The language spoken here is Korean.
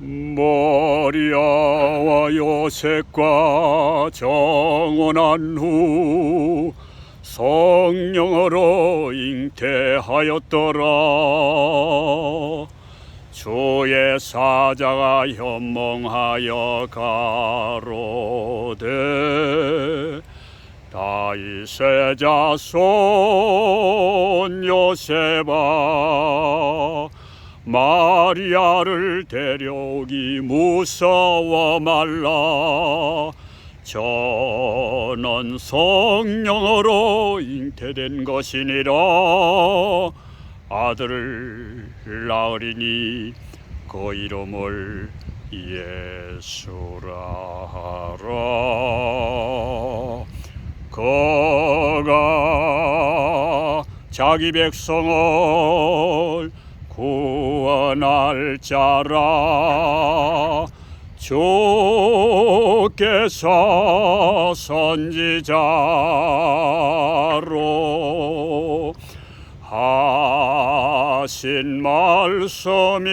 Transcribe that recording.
머리아와 요셉과 정원한 후 성령으로 잉태하였더라. 주의 사자가 현몽하여 가로되 다윗의 자손 요셉아 마리아를 데려오기 무서워 말라. 저는 성령으로 잉태된 것이니라. 아들을 낳으리니 그 이름을 예수라 하라. 그가 자기 백성을 구원할 자라. 주께서 선지자로 하신 말씀이